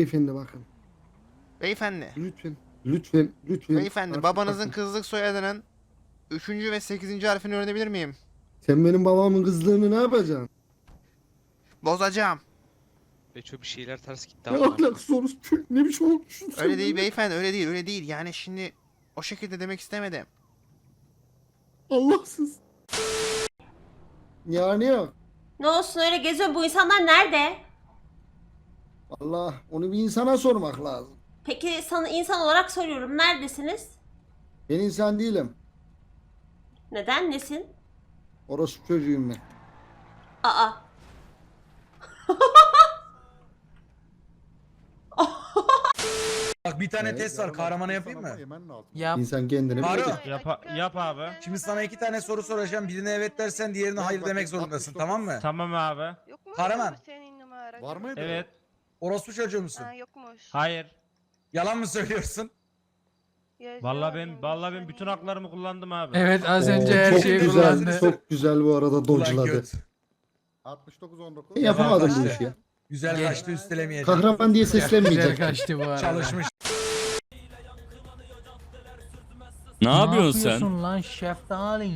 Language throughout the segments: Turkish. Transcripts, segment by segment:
Beyefendi bakın. Beyefendi. Lütfen. Lütfen. Lütfen. Beyefendi Artık babanızın bakın. kızlık soyadının 3. ve 8. harfini öğrenebilir miyim? Sen benim babamın kızlığını ne yapacaksın? Bozacağım. Beço bir şeyler ters gitti Ne ama. ahlaksız orospu. Ne biçim sen Öyle değil böyle? beyefendi öyle değil öyle değil. Yani şimdi o şekilde demek istemedim. Allahsız. Yani yok. Ne olsun öyle geziyor bu insanlar nerede? Allah onu bir insana sormak lazım. Peki sana insan olarak soruyorum neredesiniz? Ben insan değilim. Neden nesin? Orospu çocuğuyum ben. Aa Bak bir tane Evet, test var. Kahramana yapayım mı? Yap. İnsan kendini Var o. Yap, yap abi. Şimdi sana iki tane soru soracağım. Birine evet dersen diğerine hayır demek zorundasın. Tamam mı? Tamam abi. Yok mu Kahraman. senin? Var mıydı? Evet. Orospu çocuğu musun? Ha, yokmuş. Hayır. Yalan mı söylüyorsun? Vallahi ben vallahi ben senin. bütün haklarımı kullandım abi. Evet az Oo, önce her çok şeyi güzel, kullandı. Çok güzel bu arada Ulan dodge'ladı. göt. 69 19. Ben yapamadım bu işi ya. Güzel kaçtı üstelemeyeceğim. Kahraman diye Güzel seslenmeyecek. kaçtı bu arada. Çalışmış. Ne yapıyorsun sen? yapıyorsun lan şeftali?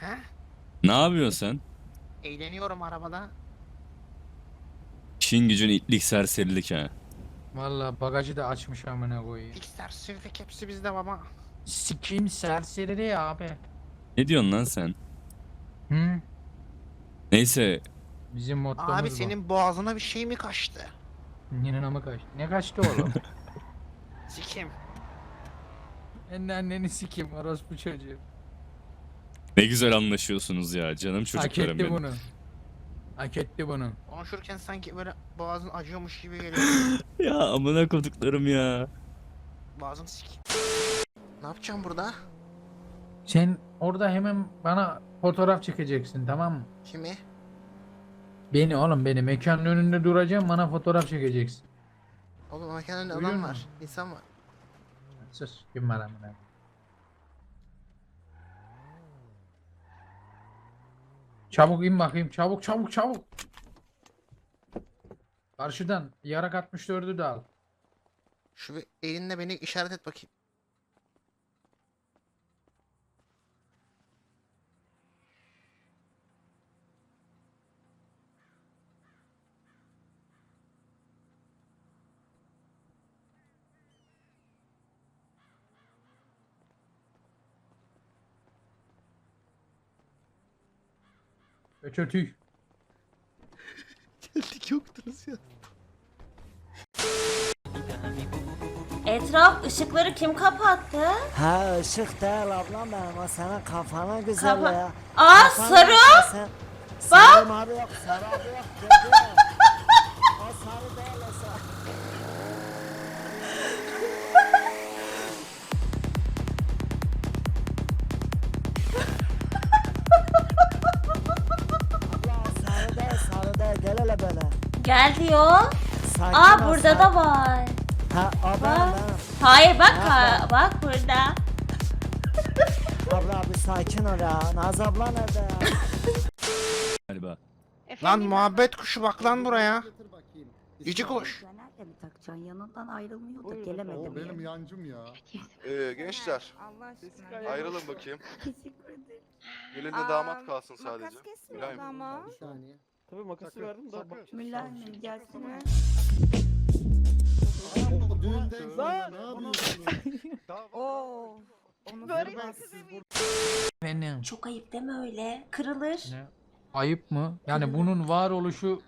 He? Ne yapıyorsun sen? Eğleniyorum arabada. İşin gücün itlik serserilik ha. Valla bagajı da açmış amına koyayım. İkizler sürfek hepsi bizde baba. Sikim serseri abi. Ne diyorsun lan sen? Hı? Neyse Bizim mottomuz Abi bu. senin boğazına bir şey mi kaçtı? Yine namı kaçtı. Ne kaçtı oğlum? Sikim. ben de anneni sikim orospu çocuğu. ne güzel anlaşıyorsunuz ya canım Hak çocuklarım etti benim. bunu. Hak etti bunu. Konuşurken sanki böyle boğazın acıyormuş gibi geliyor. Ya amına koduklarım ya. Boğazını sik. Ne yapacağım burada? Sen orada hemen bana fotoğraf çekeceksin tamam mı? Kimi? Beni oğlum beni mekanın önünde duracağım bana fotoğraf çekeceksin. Oğlum mekanın Duyuyor adam var. musun? İnsan var. Sus kim var amına. Çabuk in bakayım çabuk çabuk çabuk. Karşıdan yarak 64'ü de al. Şu bir elinle beni işaret et bakayım. Öçö tüy. Geldik yoktunuz ya. etraf ışıkları kim kapattı? Ha ışık değil ablam benim o senin kafana güzel Kafa- ya. Aa Kafana sarı! bak sen. Sarı mavi yok sarı abi yok dedi. o sarı değil o sarı. Değil gel hele böyle. Gel diyor. Sakin Aa ol, burada sakin. da var. Ha o Bak. Hayır bak ha, bak burada. Abla abi sakin ol ya. Naz abla nerede ya? Galiba. Lan muhabbet kuşu bak lan buraya. Cici kuş. Nerede mi takacaksın? Yanından ayrılmıyor da O gelemedim. benim yancım ya. Ee, gençler Allah aşkına. ayrılın bakayım. Teşekkür ederim. Gelin de Aa, damat kalsın Makas sadece. kesmiyor Mülayim. ama. Bir saniye. Tabii makası verdim da. Mülayim gelsene. O düğündeyiz ya, Ne yapıyorsun? Oo. Onu Böyle Benim. Çok ayıp deme öyle. Kırılır. Ne? Ayıp mı? Yani bunun varoluşu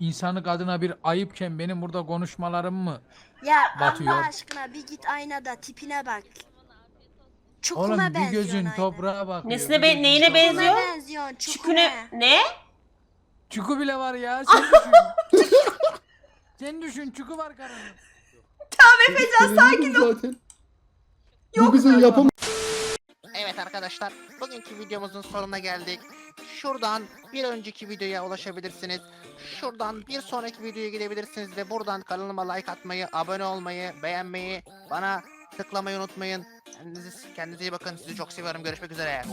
insanlık adına bir ayıpken benim burada konuşmalarım mı? Ya Batıyor. Allah aşkına bir git aynada tipine bak. Çukuna Oğlum bir benziyorsun gözün toprağa bakıyor. Nesine be- neyine toprağa- benziyor? Çukuna benziyorsun çukuna. Çüküne ne? Çuku bile var ya sen düşün. sen düşün çuku var karının. Efecan sakin ol. Zaten. Bu kızın yapım Evet arkadaşlar, bugünkü videomuzun sonuna geldik. Şuradan bir önceki videoya ulaşabilirsiniz. Şuradan bir sonraki videoya gidebilirsiniz ve buradan kanalıma like atmayı, abone olmayı, beğenmeyi, bana tıklamayı unutmayın. Kendinize, kendinize iyi bakın. Sizi çok seviyorum. Görüşmek üzere.